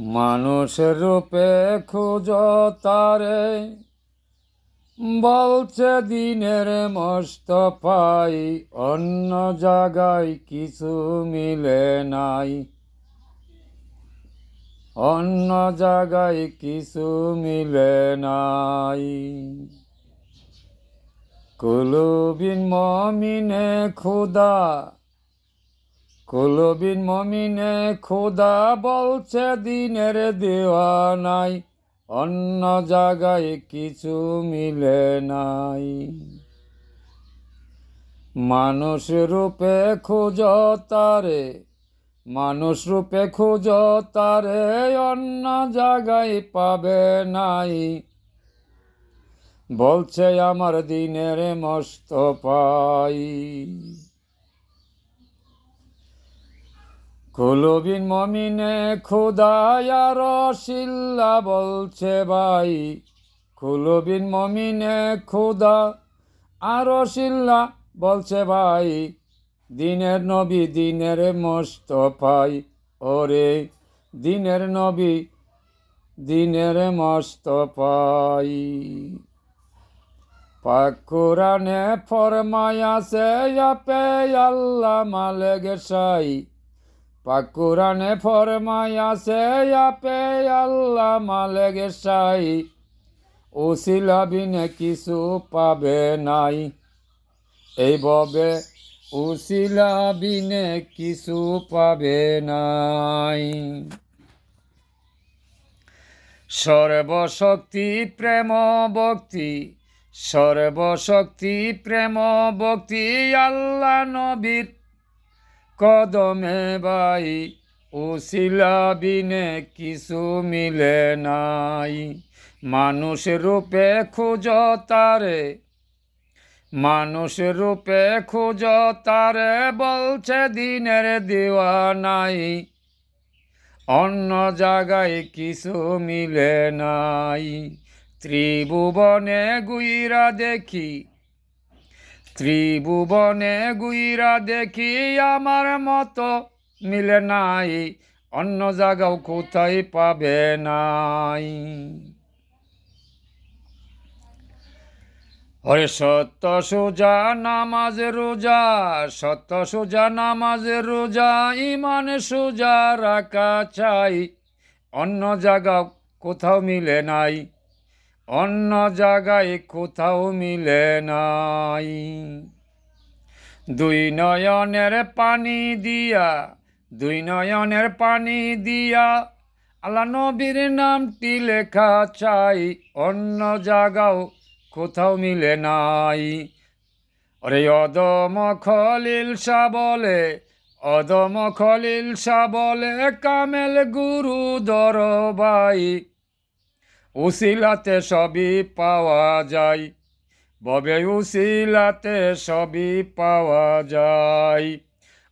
মানুষের রূপে খুঁজ তারে, বলছে দিনের মস্ত পাই অন্য জায়গায় কিছু মিলে নাই। অন্য জায়গায় কিছু মিলে নাই। কুলুবিন মমিনে খুদা কুলবিন মমিনে খোদা বলছে দিনের দেওয়া নাই অন্য জায়গায় কিছু মিলে নাই। মানুষ রূপে খুঁজ তারে, মানুষ রূপে খোঁজ তারে, অন্য জায়গায় পাবে নাই। বলছে আমার দিনের মস্ত পাই। কুলবিন মমিনে খুদায়ার শিল্লা বলছে ভাই। কুলবিন মমিনে খুদা আর শিল্লা বলছে ভাই। দিনের নবী দিনের মস্ত পাই ওরে দিনের নবী দিনের মস্ত পাই পাক কোরআনে ফরমায়াছে, আপে আল্লাহ মালেগ সাই। পাক কোরআনে ফরমায়াছে আপে আল্লাহ মালেগ সাই। উসিলা বিনে কিছু পাবে নাই। এই ববে উসিলা বিনে কিছু পাবে নাই। সর্বশক্তি, প্রেম, ভক্তি। সর্বশক্তি, প্রেম, ভক্তি, আল্লাহ নবীর কদমে বাই উসিলা বিনে কিছু মিলে নাই। মানুষ রূপে খুঁজ তারে, মানুষ রূপে খুঁজ তারে বলছে দিনের দেওয়া নাই অন্য জায়গায় কিছু মিলে নাই। ত্রিভুবনে গুইরা দেখি ত্রিভুবনে গুইরা দেখি আমার মতো মিলে নাই, অন্য জায়গাও কোথায় পাবে নাই। হরে সত্য সোজা, নামাজ রোজা, সত্য সোজা, নামাজ রোজা ইমান সোজা রাখা চাই, অন্য জায়গাও কোথাও মিলে নাই। অন্য জায়গায় কোথাও মিলে নাই। দুই নয়নের পানি দিয়া, দুই নয়নের পানি দিয়া আল্লাহ নবীর নামটি লেখা চাই, অন্য জায়গাও কোথাও মিলে নাই। অরে অদম খলিল শাহ বলে, অদম খলিল শাহ বলে, কামেল গুরু দরবাই উসিলাতে সবই পাওয়া যায়। ববে উসিলাতে সবই পাওয়া যায়।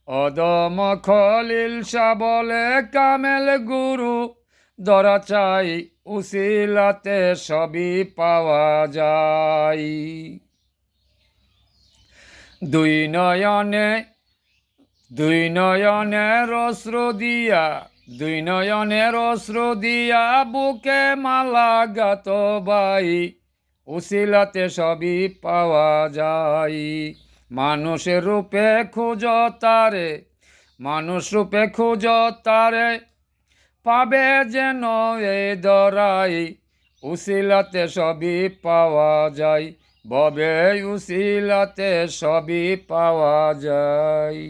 অদম খলিল শাহ বলে, কামেল গুরু, দরা চাই, উসিলাতে সবই পাওয়া যায়। দুই নয়নে, দুই নয়নের অস্ত্র দিয়া দুই নয়নের অস্ত্র দিয়া বুকে মালা গাত বাই, উসিলাতে সবই পাওয়া যায়। মানুষের রূপে খুঁজ তারে, মানুষ রূপে খুঁজ তারে, পাবে যেন এ দরাই উশিলাতে সবই পাওয়া যায়, ববে উশিলাতে সবই পাওয়া যায়।